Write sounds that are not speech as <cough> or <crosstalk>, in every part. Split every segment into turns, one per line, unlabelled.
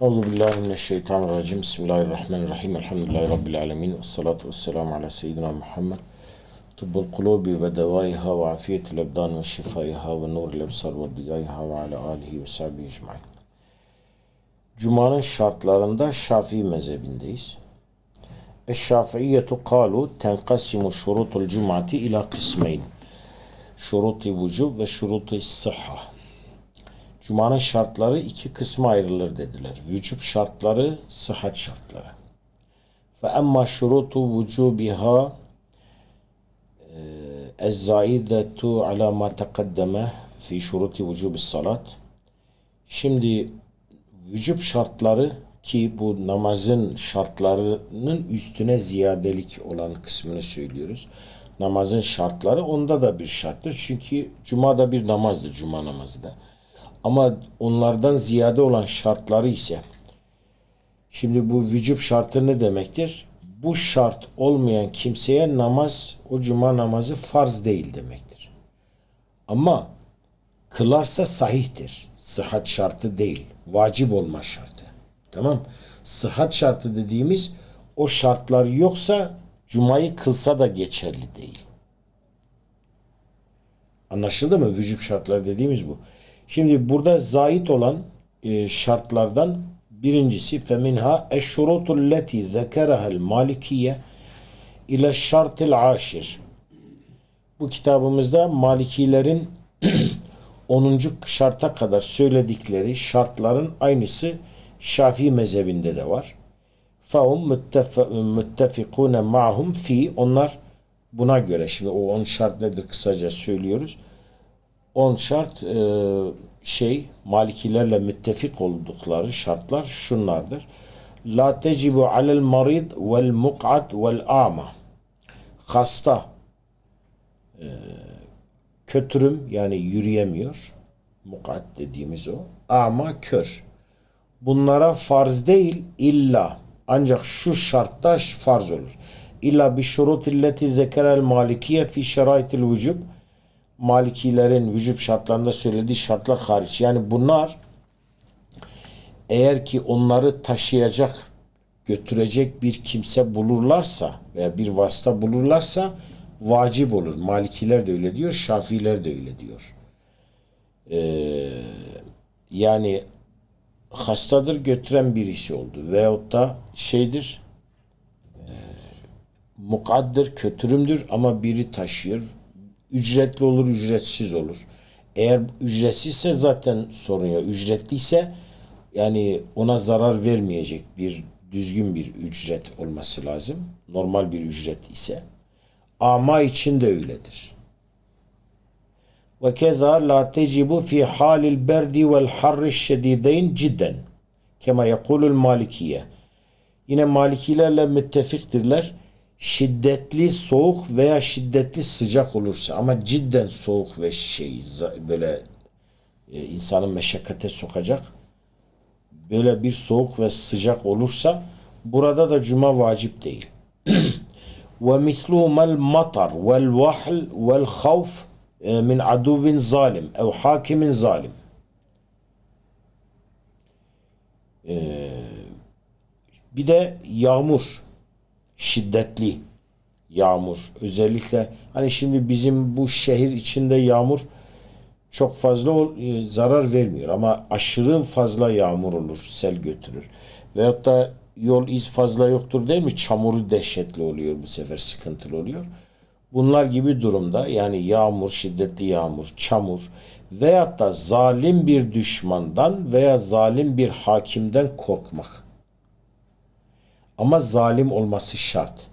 Euzu billahi mineşşeytanirracim. Bismillahirrahmanirrahim. Elhamdülillahi rabbil alamin. Ves salatu vesselamu ala seyyidina Muhammed. Tıbbul kulubi ve devaiha ve afiyetil ebdan ve şifaiha ve nuril ebsar ve diyaiha ve ala alihi ve sahbihi ecmaîn. Cuma'nın şartlarında Şafii mezhebindeyiz. Eşşafiiyetu kalu tenkasimu şurutul cumati ila kısmeyn. Şuruti vücub ve şuruti sıhha. Cuma'nın şartları iki kısma ayrılır dediler. Vücub şartları, sıhhat şartları. Fe emma şurutu vücubiha ezzaidetu ala ma tekaddeme fi şuruti vücubi salat. Şimdi vücub şartları ki bu namazın şartlarının üstüne ziyadelik olan kısmını söylüyoruz. Namazın şartları onda da bir şarttır. Çünkü cuma da bir namazdır cuma namazı da. Ama onlardan ziyade olan şartları ise şimdi bu vücub şartı ne demektir? Bu şart olmayan kimseye namaz, o cuma namazı farz değil demektir. Ama kılarsa sahihtir. Sıhhat şartı değil. Vacip olma şartı. Tamam. Sıhhat şartı dediğimiz o şartlar yoksa cumayı kılsa da geçerli değil. Anlaşıldı mı? Vücub şartları dediğimiz bu. Şimdi burada zait olan e, şartlardan birincisi feminha eşşurutul leti zekerahel malikiye ile şartil aşir. Bu kitabımızda Malikilerin <clears throat> 10. şarta kadar söyledikleri şartların aynısı Şafii mezhebinde de var. Fahum müttefikune ma'hum fi onlar buna göre şimdi o 10 şart nedir kısaca söylüyoruz. 10 şart e, şey Malikilerle müttefik oldukları şartlar şunlardır. La tecibu alel marid vel muk'ad vel ama. Hasta e, kötürüm yani yürüyemiyor. Muk'ad dediğimiz o. Ama kör. Bunlara farz değil illa ancak şu şartta farz olur. İlla bi şurutilleti zekerel malikiye fi şeraitil vücub Malikilerin vücub şartlarında söylediği şartlar hariç. Yani bunlar eğer ki onları taşıyacak, götürecek bir kimse bulurlarsa veya bir vasıta bulurlarsa vacip olur. Malikiler de öyle diyor, Şafiler de öyle diyor. Ee, yani hastadır götüren birisi oldu. Veyahut da şeydir e, mukaddır, kötürümdür ama biri taşıyor ücretli olur, ücretsiz olur. Eğer ücretsizse zaten sorun yok. Ücretliyse yani ona zarar vermeyecek bir düzgün bir ücret olması lazım. Normal bir ücret ise. Ama için de öyledir. Ve keza la tecibu fi halil berdi vel harri şedideyn cidden. Kema yekulul malikiye. Yine malikilerle müttefiktirler şiddetli soğuk veya şiddetli sıcak olursa ama cidden soğuk ve şey böyle e, insanı meşakkate sokacak böyle bir soğuk ve sıcak olursa burada da cuma vacip değil. <clears throat> ve mislu mel matar vel vahl vel havf e, min aduvin zalim ev hakimin zalim. Ee, bir de yağmur şiddetli yağmur. Özellikle hani şimdi bizim bu şehir içinde yağmur çok fazla e, zarar vermiyor ama aşırı fazla yağmur olur, sel götürür. Veyahut da yol iz fazla yoktur değil mi? Çamuru dehşetli oluyor bu sefer sıkıntılı oluyor. Bunlar gibi durumda yani yağmur, şiddetli yağmur, çamur veyahut da zalim bir düşmandan veya zalim bir hakimden korkmak. Ama zalim olması şart.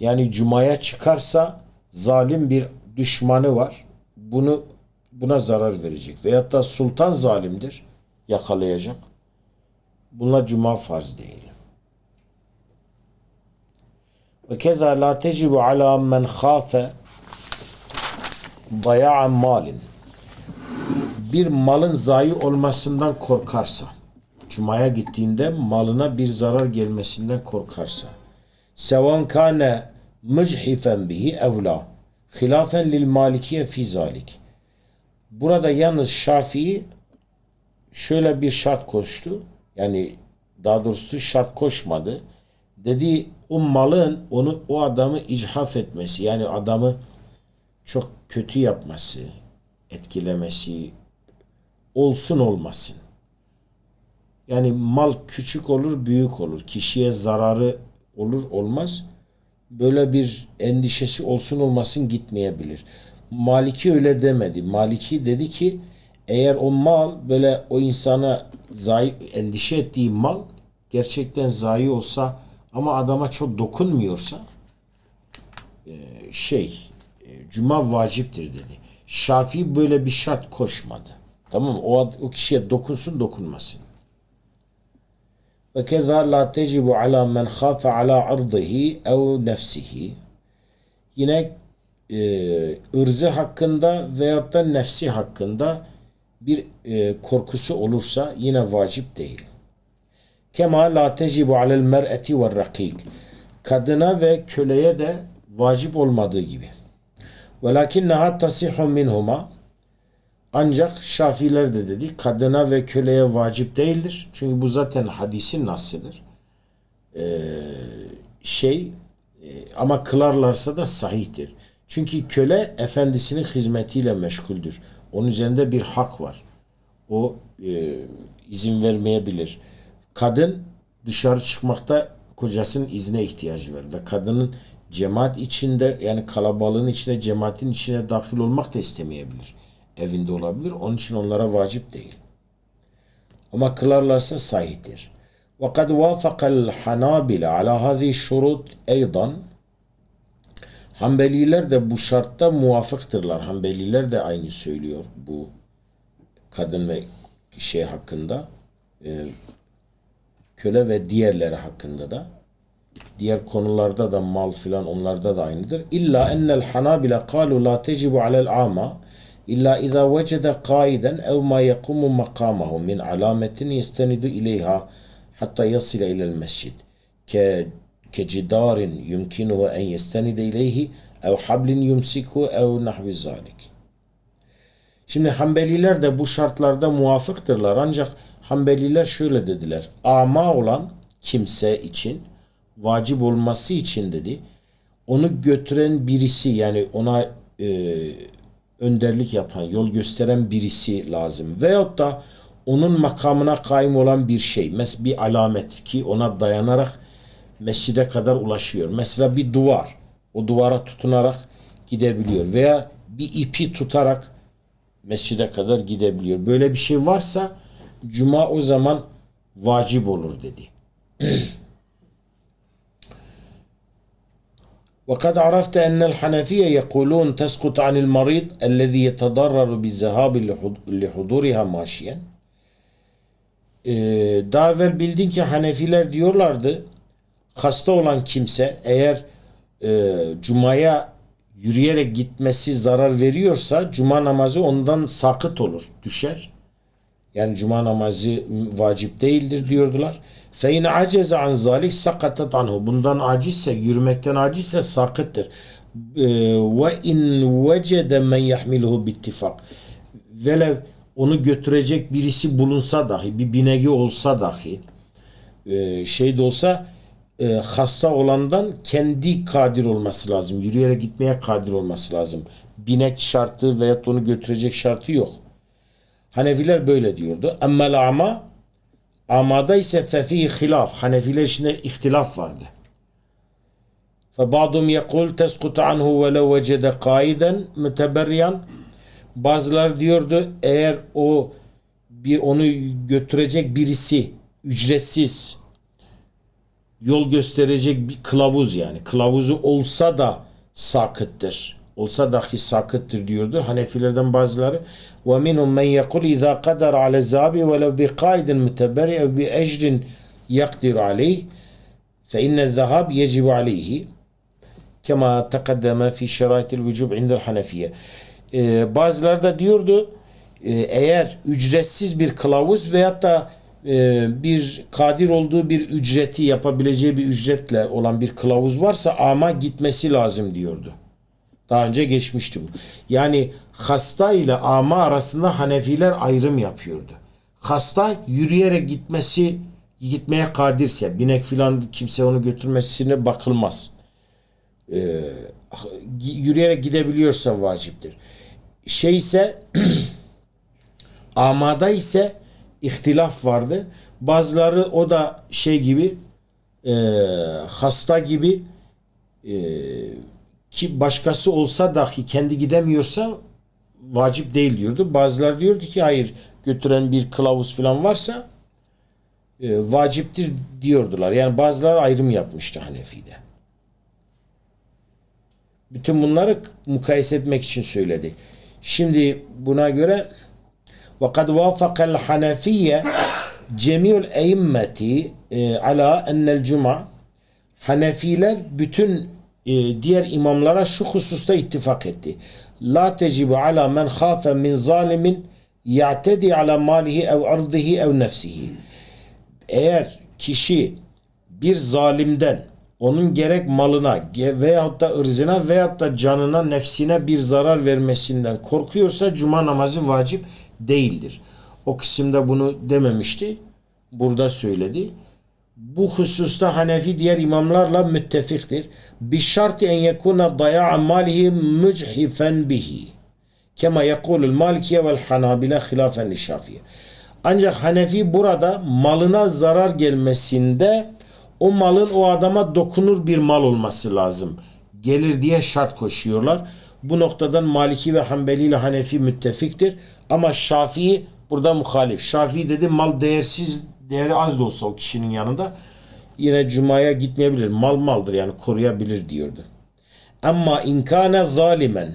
Yani cumaya çıkarsa zalim bir düşmanı var. Bunu buna zarar verecek. Veyahut da sultan zalimdir. Yakalayacak. Bunlar cuma farz değil. Ve keza la tecibu ala men khafe daya'a malin. Bir malın zayi olmasından korkarsa Cuma'ya gittiğinde malına bir zarar gelmesinden korkarsa. Sevan kane müchifen bihi evla. Hilafen lil malikiye fi zalik. Burada yalnız Şafii şöyle bir şart koştu. Yani daha doğrusu şart koşmadı. Dedi o malın onu o adamı ichaf etmesi yani adamı çok kötü yapması, etkilemesi olsun olmasın. Yani mal küçük olur, büyük olur. Kişiye zararı olur, olmaz. Böyle bir endişesi olsun olmasın gitmeyebilir. Maliki öyle demedi. Maliki dedi ki eğer o mal böyle o insana zayi, endişe ettiği mal gerçekten zayi olsa ama adama çok dokunmuyorsa e, şey e, cuma vaciptir dedi. Şafii böyle bir şart koşmadı. Tamam? O, o kişiye dokunsun dokunmasın. Ve keza la tecibu ala men khafe ala ardıhi ev nefsihi. Yine e, ırzı hakkında veyahut da nefsi hakkında bir e, korkusu olursa yine vacip değil. Kema la tecibu alel mer'eti ve rakik. Kadına ve köleye de vacip olmadığı gibi. Velakinneha tasihhu minhuma. Ancak Şafiler de dedi kadına ve köleye vacip değildir. Çünkü bu zaten hadisin nasıdır. Ee, şey e, ama kılarlarsa da sahihtir. Çünkü köle efendisinin hizmetiyle meşguldür. Onun üzerinde bir hak var. O e, izin vermeyebilir. Kadın dışarı çıkmakta kocasının izne ihtiyacı var ve kadının cemaat içinde yani kalabalığın içine cemaatin içine dahil olmak da istemeyebilir Evinde olabilir. Onun için onlara vacip değil. Ama kılarlarsa sahihtir. وقد وافق الحنابلة على هذه الشروط أيضا Hanbeliler de bu şartta muvafıktırlar. Hanbeliler de aynı söylüyor bu kadın ve şey hakkında. Ee, köle ve diğerleri hakkında da. Diğer konularda da mal filan onlarda da aynıdır. İlla ennel hanabile kalu la tecibu alel ama İlla izâ vecede kaiden ev ma yekumu makamahu min alametin yestenidu ileyha hatta yasile ilel mescid. Ke kecidarin yumkinuhu en yestenide ileyhi ev hablin yumsikhu ev nahvi zalik. Şimdi Hanbeliler de bu şartlarda muvafıktırlar ancak Hanbeliler şöyle dediler. Ama olan kimse için vacip olması için dedi. Onu götüren birisi yani ona e, önderlik yapan, yol gösteren birisi lazım. Veyahut da onun makamına kaim olan bir şey. Mes bir alamet ki ona dayanarak mescide kadar ulaşıyor. Mesela bir duvar. O duvara tutunarak gidebiliyor. Veya bir ipi tutarak mescide kadar gidebiliyor. Böyle bir şey varsa cuma o zaman vacip olur dedi. <clears throat> وقد عرفت أن الحنفية يقولون تسقط عن المريض الذي يتضرر بالذهاب لحضورها ماشيا Ee, daha evvel bildin ki Hanefiler diyorlardı hasta olan kimse eğer e, cumaya yürüyerek gitmesi zarar veriyorsa cuma namazı ondan sakıt olur, düşer. Yani cuma namazı vacip değildir diyordular. Fe in aceze an zalik sakatat anhu. Bundan acizse, yürümekten acizse sakıttır. Ve in vecede men yahmiluhu bittifak. Velev onu götürecek birisi bulunsa dahi, bir binegi olsa dahi, e, şey de olsa e, hasta olandan kendi kadir olması lazım. Yürüyerek gitmeye kadir olması lazım. Binek şartı veyahut onu götürecek şartı yok. Hanefiler böyle diyordu. Emmel ama amada ise fefi hilaf. Hanefiler içinde ihtilaf vardı. فَبَعْضُمْ يَقُولْ تَسْقُطَ عَنْهُ وَلَوْ وَجَدَ قَائِدًا مُتَبَرِّيًا Bazılar diyordu eğer o bir onu götürecek birisi ücretsiz yol gösterecek bir kılavuz yani. Kılavuzu olsa da sakıttır. Olsa dahi sakıttır diyordu. Hanefilerden bazıları ala zabi ve lev bi kaidin müteberi ev bi ecrin yakdir aleyh fe inne zahab yecibu aleyhi kema tekaddeme fi şeraitil vücub indel hanefiye. Ee, bazıları da diyordu e, eğer ücretsiz bir kılavuz veyahut da e, bir kadir olduğu bir ücreti yapabileceği bir ücretle olan bir kılavuz varsa ama gitmesi lazım diyordu. Daha önce geçmişti bu. Yani hasta ile ama arasında Hanefiler ayrım yapıyordu. hasta yürüyerek gitmesi gitmeye kadirse binek filan kimse onu götürmesine bakılmaz. Ee, yürüyerek gidebiliyorsa vaciptir. Şey ise <clears throat> amada ise ihtilaf vardı. Bazıları o da şey gibi e, hasta gibi e, ki başkası olsa dahi kendi gidemiyorsa vacip değil diyordu. Bazıları diyordu ki hayır götüren bir kılavuz falan varsa e, vaciptir diyordular. Yani bazıları ayrım yapmıştı Hanefi'de. Bütün bunları mukayese etmek için söyledi. Şimdi buna göre وقد وافق الحنفية جميع الأئمة على أن الجمعة Hanefiler bütün e, diğer imamlara şu hususta ittifak etti. La tecibu ala men khafe min zalimin ya'tedi ala malihi ev ardihi ev nefsihi. Eğer kişi bir zalimden onun gerek malına veyahut da ırzına veyahut da canına nefsine bir zarar vermesinden korkuyorsa cuma namazı vacip değildir. O kısımda bunu dememişti. Burada söyledi. Bu hususta Hanefi diğer imamlarla müttefiktir. Bir şartı en yekuna daya'a malihi müchifen bihi. Kema yekulul malikiye vel hanabile hilafen şafiye. Ancak Hanefi burada malına zarar gelmesinde o malın o adama dokunur bir mal olması lazım. Gelir diye şart koşuyorlar. Bu noktadan Maliki ve Hanbeli ile Hanefi müttefiktir. Ama Şafii burada muhalif. Şafii dedi mal değersiz, değeri az da olsa o kişinin yanında yine cumaya gitmeyebilir. Mal maldır yani koruyabilir diyordu. Ama inkâne zalimen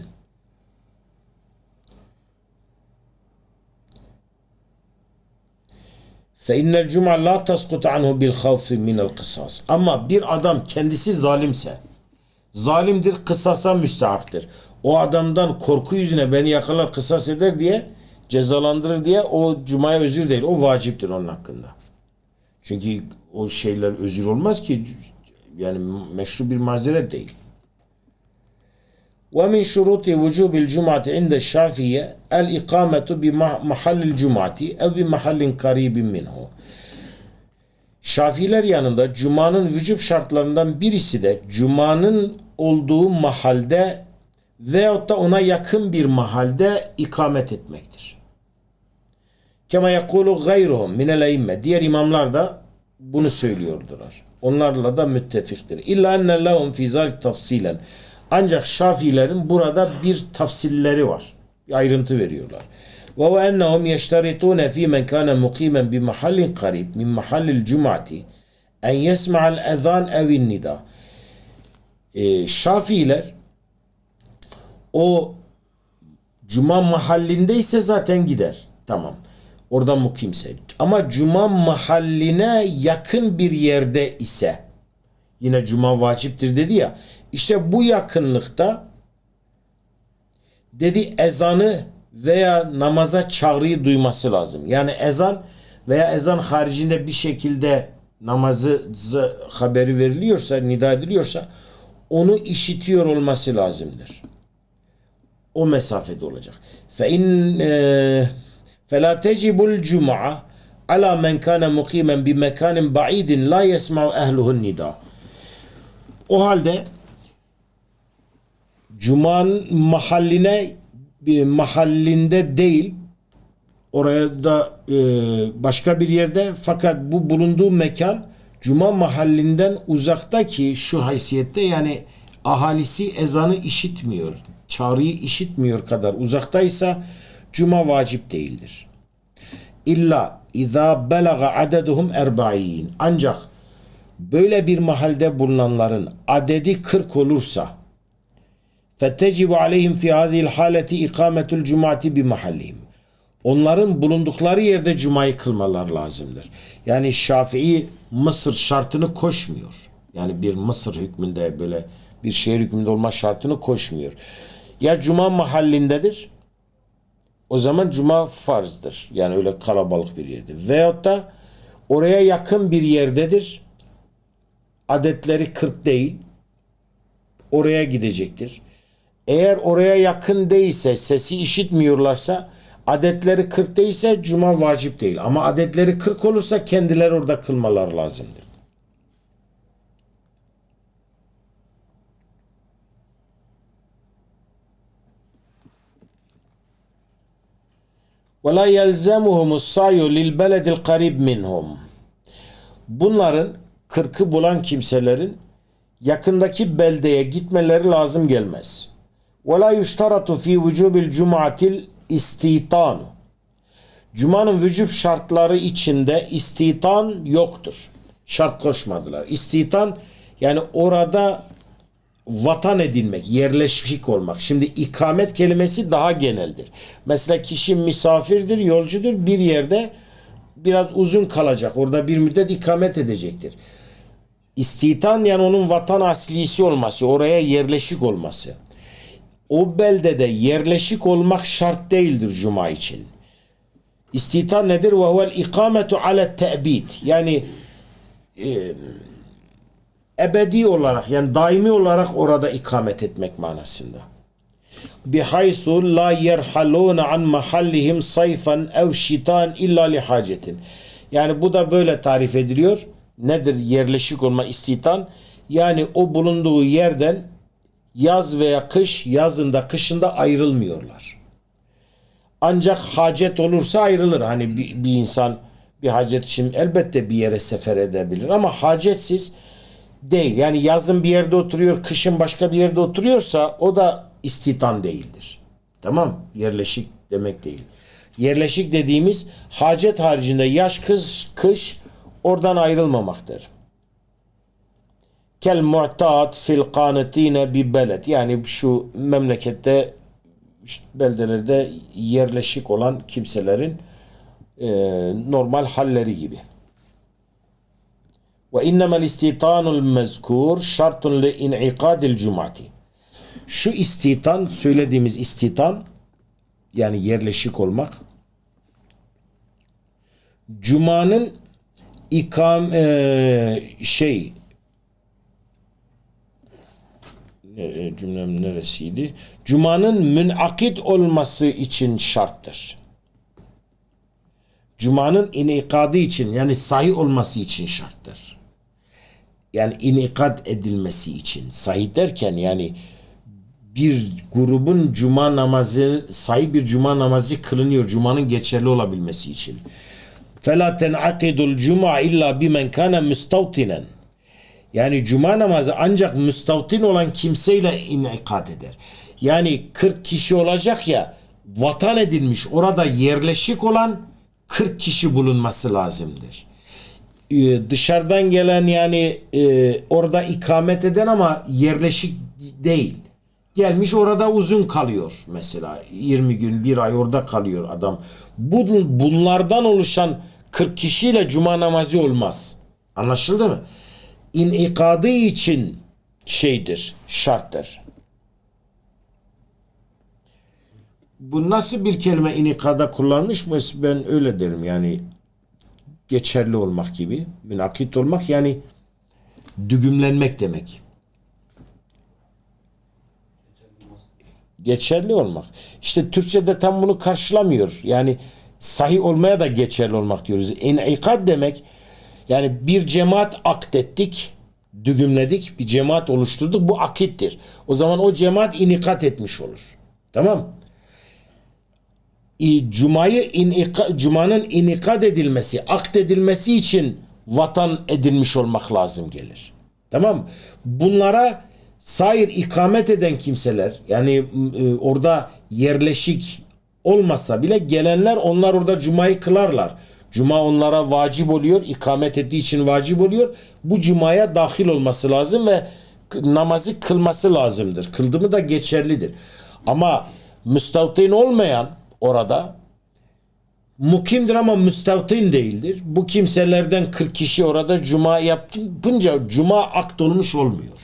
فَاِنَّ الْجُمْعَ لَا تَسْقُطْ عَنْهُ بِالْخَوْفِ مِنَ الْقِصَاصِ Ama bir adam kendisi zalimse, zalimdir, kısasa müstahaktır. O adamdan korku yüzüne beni yakalar, kısas eder diye, cezalandırır diye o cumaya özür değil. O vaciptir onun hakkında. Çünkü o şeyler özür olmaz ki, yani meşru bir mazeret değil. ومن شروط وجوب الجمعة عند الشافعية الإقامة بمحل الجمعة أو بمحل قريب منه. Şafiler yanında Cuma'nın vücub şartlarından birisi de Cuma'nın olduğu mahalde veyahut da ona yakın bir mahalde ikamet etmektir. Kema yekulu gayruhum minel eimme. Diğer imamlar da bunu söylüyordular. Onlarla da müttefiktir. İlla enne lehum fi zalik tafsilen. Ancak Şafilerin burada bir tafsilleri var. Bir ayrıntı veriyorlar. Ve ve ennehum yeşteritune fi men kana mukimen bi mahallin karib min mahallil cum'ati en yesma'al ezan evin nida. Ee, Şafiler o cuma mahallindeyse zaten gider. Tamam. Orada mukimse. Ama cuma mahalline yakın bir yerde ise yine cuma vaciptir dedi ya. İşte bu yakınlıkta dedi ezanı veya namaza çağrıyı duyması lazım. Yani ezan veya ezan haricinde bir şekilde namazı haberi veriliyorsa, nida ediliyorsa onu işitiyor olması lazımdır. O mesafede olacak. Fe in فلا تجب الجمعة على من كان مقيما بمكان بعيد لا يسمع أهله النداء. O halde Cuma'nın mahalline bir mahallinde değil oraya da e, başka bir yerde fakat bu bulunduğu mekan Cuma mahallinden uzaktaki şu haysiyette yani ahalisi ezanı işitmiyor. Çağrıyı işitmiyor kadar uzaktaysa cuma vacip değildir. İlla izâ belaga adeduhum erba'in. Ancak böyle bir mahalde bulunanların adedi 40 olursa fetecibu aleyhim fi hazil haleti ikametul cumati bi mahallihim. Onların bulundukları yerde cumayı kılmalar lazımdır. Yani Şafii Mısır şartını koşmuyor. Yani bir Mısır hükmünde böyle bir şehir hükmünde olma şartını koşmuyor. Ya cuma mahallindedir o zaman cuma farzdır. Yani öyle kalabalık bir yerde. Veyahut da oraya yakın bir yerdedir. Adetleri 40 değil. Oraya gidecektir. Eğer oraya yakın değilse, sesi işitmiyorlarsa Adetleri 40 değilse cuma vacip değil. Ama adetleri 40 olursa kendileri orada kılmalar lazımdır. وَلَا يَلْزَمُهُمُ السَّعْيُ لِلْبَلَدِ الْقَرِيبِ مِنْهُمْ Bunların kırkı bulan kimselerin yakındaki beldeye gitmeleri lazım gelmez. وَلَا يُشْتَرَطُ ف۪ي وُجُوبِ الْجُمْعَةِ الْاِسْتِيطَانُ Cuma'nın vücub şartları içinde istitan yoktur. Şart koşmadılar. İstitan yani orada vatan edinmek, yerleşik olmak. Şimdi ikamet kelimesi daha geneldir. Mesela kişi misafirdir, yolcudur bir yerde biraz uzun kalacak. Orada bir müddet ikamet edecektir. İstitan yani onun vatan aslisi olması, oraya yerleşik olması. O beldede yerleşik olmak şart değildir cuma için. İstitan nedir? Ve huvel ikametu ala te'bid. Yani e, ebedi olarak yani daimi olarak orada ikamet etmek manasında. Bihaysu la yerhaluna an mahallihim sayfan ev şitan illa li hacetin. Yani bu da böyle tarif ediliyor. Nedir yerleşik olma istitan? Yani o bulunduğu yerden yaz veya kış, yazında kışında ayrılmıyorlar. Ancak hacet olursa ayrılır. Hani bir, bir insan bir hacet için elbette bir yere sefer edebilir ama hacetsiz değil. Yani yazın bir yerde oturuyor, kışın başka bir yerde oturuyorsa o da istitan değildir. Tamam? Yerleşik demek değil. Yerleşik dediğimiz hacet haricinde yaş kış kış oradan ayrılmamaktır. Kel mu'tat fil qanetine bi beled. Yani şu memlekette beldelerde yerleşik olan kimselerin e, normal halleri gibi. Ve innemel istitanul mezkur şartun li in'ikadil. Şu istitan söylediğimiz istitan yani yerleşik olmak Cuma'nın ikam e, şey e, cümlem neresiydi? Cuma'nın münakit olması için şarttır. Cuma'nın inikadı için yani sahih olması için şarttır yani inikat edilmesi için. Sayı derken yani bir grubun cuma namazı sayı bir cuma namazı kılınıyor cumanın geçerli olabilmesi için. Fela tenakidul cuma illa bimen kana müstavtinen. Yani cuma namazı ancak müstavtin olan kimseyle inikat eder. Yani 40 kişi olacak ya vatan edilmiş orada yerleşik olan 40 kişi bulunması lazımdır. Ee, dışarıdan gelen yani e, orada ikamet eden ama yerleşik değil. Gelmiş orada uzun kalıyor mesela 20 gün bir ay orada kalıyor adam. Bu, bunlardan oluşan 40 kişiyle cuma namazı olmaz. Anlaşıldı mı? İnikadı için şeydir, şarttır. Bu nasıl bir kelime inikada kullanmış mı? Ben öyle derim yani geçerli olmak gibi. Münakit olmak yani dügümlenmek demek. Geçerli olmak. İşte Türkçe'de tam bunu karşılamıyor. Yani sahih olmaya da geçerli olmak diyoruz. İnikad demek yani bir cemaat akdettik, dügümledik, bir cemaat oluşturduk. Bu akittir. O zaman o cemaat inikat etmiş olur. Tamam Cuma'yı inika, Cuma'nın inikad edilmesi, akt edilmesi için vatan edilmiş olmak lazım gelir. Tamam Bunlara sair ikamet eden kimseler yani e, orada yerleşik olmasa bile gelenler onlar orada cumayı kılarlar. Cuma onlara vacip oluyor. ikamet ettiği için vacip oluyor. Bu cumaya dahil olması lazım ve namazı kılması lazımdır. Kıldı mı da geçerlidir. Ama müstavtin olmayan orada mukimdir ama müstavtin değildir. Bu kimselerden 40 kişi orada cuma yapınca cuma akt olmuş olmuyor.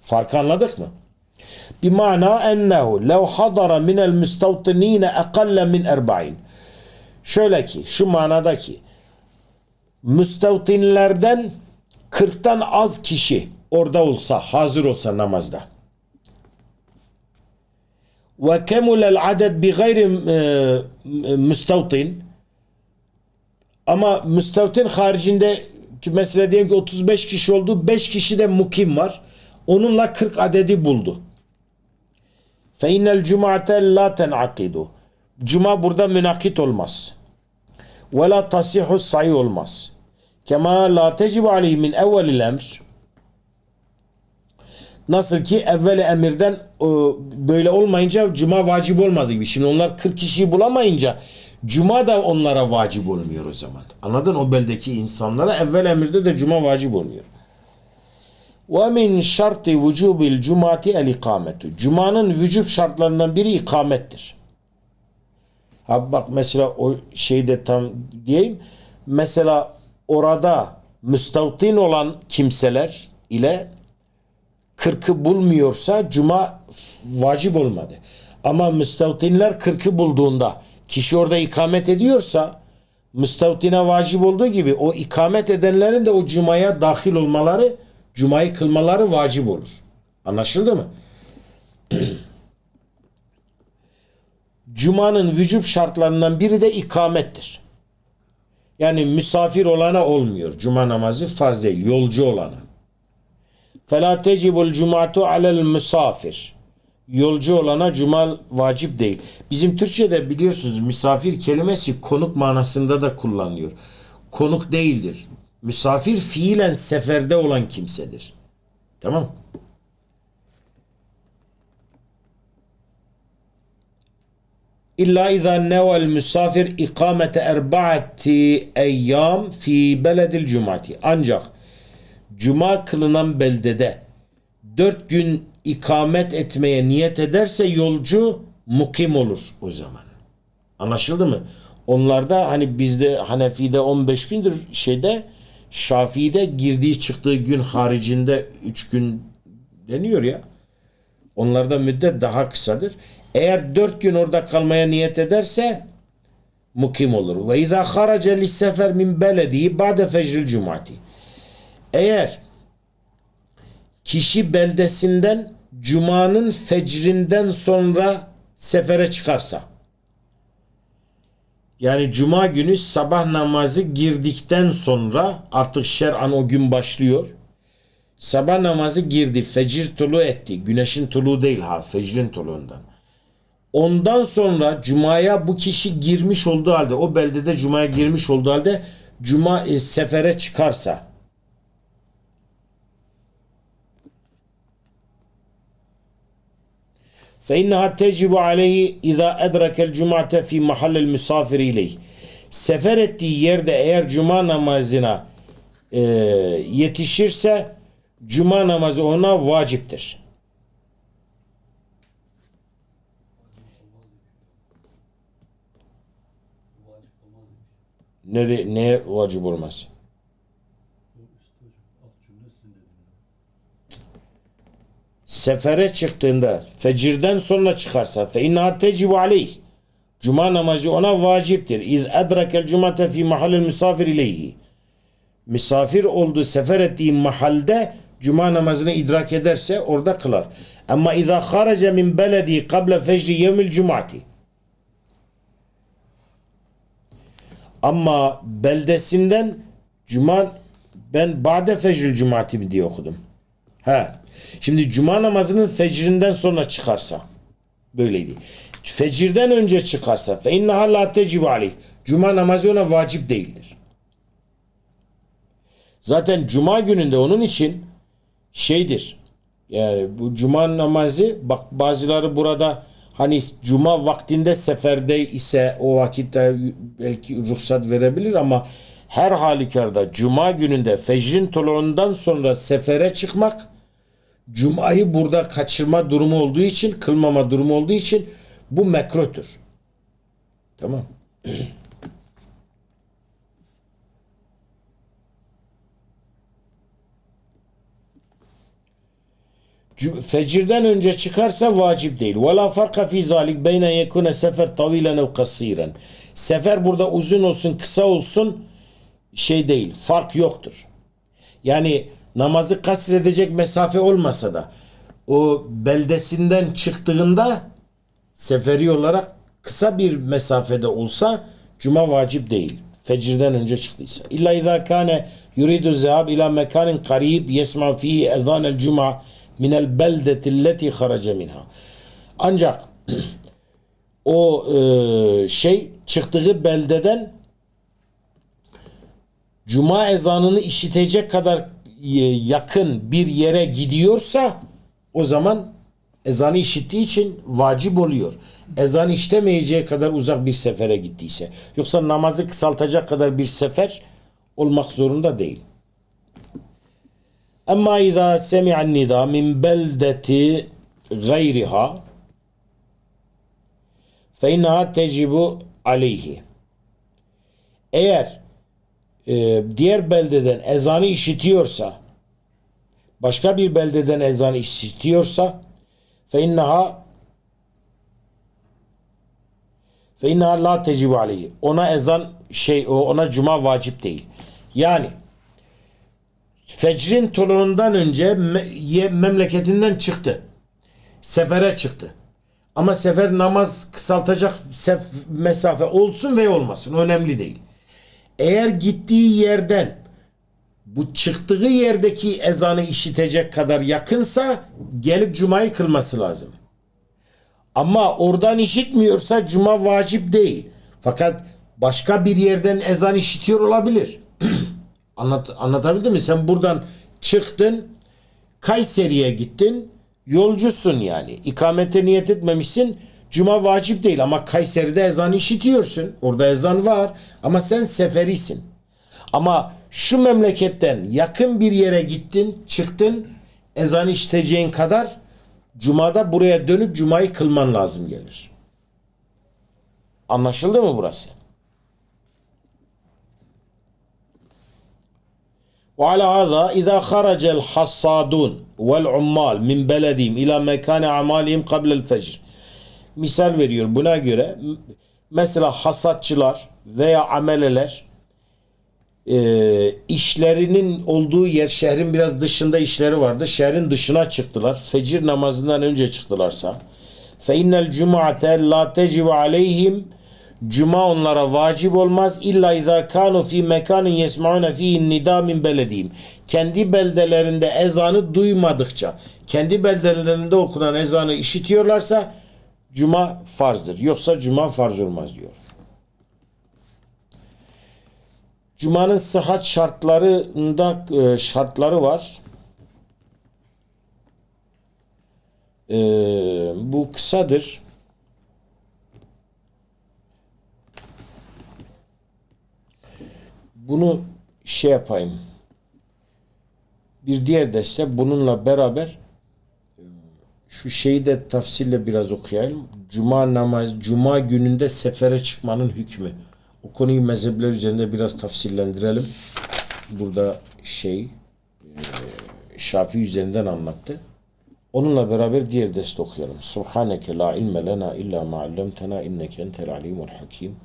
Farkı anladık mı? Bimana ennehu lev hadara minel müstavtinine ekalle min erba'in. Şöyle ki şu manadaki müstavtinlerden 40'tan az kişi orada olsa hazır olsa namazda. Bi gayri e, müstevtin ama müstevtin haricinde mesela diyelim ki 35 kişi oldu 5 kişi de mukim var. Onunla 40 adedi buldu. Fe innel cum'ate la ten'akidu. Cuma burada münakit olmaz. Ve la tasihu sayı olmaz. Kema la tecibu aleyhi min evvelil emr. Nasıl ki evvel emirden e, böyle olmayınca cuma vacip olmadığı gibi. Şimdi onlar 40 kişiyi bulamayınca cuma da onlara vacip olmuyor o zaman. Anladın? O beldeki insanlara evvel emirde de cuma vacip olmuyor. Ve min şartı vücubil cumati el ikametu. Cumanın vücub şartlarından biri ikamettir. Ha bak mesela o şeyde tam diyeyim. Mesela orada müstavtin olan kimseler ile kırkı bulmuyorsa cuma vacip olmadı. Ama müstavtinler kırkı bulduğunda kişi orada ikamet ediyorsa müstavtine vacip olduğu gibi o ikamet edenlerin de o cumaya dahil olmaları, cumayı kılmaları vacip olur. Anlaşıldı mı? <clears throat> Cuma'nın vücub şartlarından biri de ikamettir. Yani misafir olana olmuyor. Cuma namazı farz değil, yolcu olana. فَلَا تَجِبُ الْجُمَعَةُ عَلَى الْمُسَافِرِ Yolcu olana cuma vacip değil. Bizim Türkçe'de biliyorsunuz misafir kelimesi konuk manasında da kullanılıyor. Konuk değildir. Misafir fiilen seferde olan kimsedir. Tamam İlla izâ nevel misafir ikamete erbaati eyyam fi beledil cumati. Ancak cuma kılınan beldede dört gün ikamet etmeye niyet ederse yolcu mukim olur o zaman. Anlaşıldı mı? Onlarda hani bizde Hanefi'de 15 gündür şeyde Şafii'de girdiği çıktığı gün haricinde 3 gün deniyor ya. Onlarda müddet daha kısadır. Eğer 4 gün orada kalmaya niyet ederse mukim olur. Ve izâ harace lissefer min beledihi ba'de fecril cumati. Eğer kişi beldesinden cumanın fecrinden sonra sefere çıkarsa yani cuma günü sabah namazı girdikten sonra artık şer'an o gün başlıyor. Sabah namazı girdi, fecir tulu etti. Güneşin tulu değil ha, fecrin tuluğundan. Ondan sonra cumaya bu kişi girmiş olduğu halde, o beldede cumaya girmiş olduğu halde cuma e, sefere çıkarsa فإنها تجب عليه إذا أدرك الجمعة في محل المسافر إليه sefer ettiği yerde eğer cuma namazına e, yetişirse cuma namazı ona vaciptir.
Vacip olmaz demiş.
Nere, neye vacip olmaz? Sefere çıktığında fecirden sonra çıkarsa fe inna tecibu aleyh Cuma namazı ona vaciptir. İz edrakel cumate fi mahallil misafir ileyhi. Misafir olduğu sefer ettiği mahalde cuma namazını idrak ederse orada kılar. Ama izâ harace min beledi kable fecri yevmil cumati. Ama beldesinden cuma ben ba'de fecril cumati mi diye okudum. He. Şimdi cuma namazının fecrinden sonra çıkarsa böyleydi. Fecirden önce çıkarsa fe innaha la aleyh. Cuma namazı ona vacip değildir. Zaten cuma gününde onun için şeydir. Yani bu cuma namazı bak bazıları burada hani cuma vaktinde seferde ise o vakitte belki ruhsat verebilir ama her halükarda cuma gününde fecrin tuluğundan sonra sefere çıkmak Cuma'yı burada kaçırma durumu olduğu için, kılmama durumu olduğu için bu mekruhtur. Tamam. <clears throat> Fecirden önce çıkarsa vacip değil. Ve la farka fi zalik beyne yekune sefer tavilen ev kasiren. Sefer burada uzun olsun, kısa olsun şey değil. Fark yoktur. Yani namazı kasredecek mesafe olmasa da o beldesinden çıktığında seferi olarak kısa bir mesafede olsa cuma vacip değil. Fecirden önce çıktıysa. İlla izâ kâne yuridu zehab ila mekanin karib yesma fihi ezânel cuma minel beldeti lleti haraca minha. Ancak <clears throat> o e, şey çıktığı beldeden cuma ezanını işitecek kadar yakın bir yere gidiyorsa o zaman ezanı işittiği için vacip oluyor. Ezanı işlemeyeceği kadar uzak bir sefere gittiyse. Yoksa namazı kısaltacak kadar bir sefer olmak zorunda değil. Ama izâ semi'an nida min beldeti gayriha fe inneha tecibu aleyhi. Eğer e, diğer beldeden ezanı işitiyorsa başka bir beldeden ezan işitiyorsa fe inneha fe inneha la tecibu aleyhi. Ona ezan şey ona cuma vacip değil. Yani fecrin tulundan önce memleketinden çıktı. Sefere çıktı. Ama sefer namaz kısaltacak mesafe olsun veya olmasın. Önemli değil. Eğer gittiği yerden bu çıktığı yerdeki ezanı işitecek kadar yakınsa gelip cumayı kılması lazım. Ama oradan işitmiyorsa cuma vacip değil. Fakat başka bir yerden ezan işitiyor olabilir. <clears throat> Anlat, anlatabildim mi? Sen buradan çıktın, Kayseri'ye gittin, yolcusun yani. İkamete niyet etmemişsin. Cuma vacip değil ama Kayseri'de ezan işitiyorsun. Orada ezan var ama sen seferisin. Ama şu memleketten yakın bir yere gittin, çıktın, ezan işiteceğin kadar Cuma'da buraya dönüp Cuma'yı kılman lazım gelir. Anlaşıldı mı burası? وعلى هذا إذا خرج الحصادون والعمال من بلدهم إلى مكان أعمالهم قبل الفجر misal veriyor buna göre mesela hasatçılar veya ameleler e, işlerinin olduğu yer şehrin biraz dışında işleri vardı. Şehrin dışına çıktılar. Fecir namazından önce çıktılarsa fe innel cum'ate la tecibu aleyhim Cuma onlara vacip olmaz illa izâ kânu fî mekânin yesmaûne fîhin nidâ min beledîm. Kendi beldelerinde ezanı duymadıkça, kendi beldelerinde okunan ezanı işitiyorlarsa Cuma farzdır. Yoksa Cuma farz olmaz diyor. Cuma'nın sıhhat şartlarında e, şartları var. E, bu kısadır. Bunu şey yapayım. Bir diğer derste bununla beraber şu şeyi de tafsille biraz okuyalım. Cuma namaz, Cuma gününde sefere çıkmanın hükmü. O konuyu mezhepler üzerinde biraz tafsillendirelim. Burada şey Şafii üzerinden anlattı. Onunla beraber diğer derste okuyalım. Subhaneke la ilme lena illa ma allamtena inneke entel alimul hakim.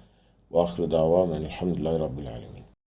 Ve ahire davamen elhamdülillahi rabbil alemin.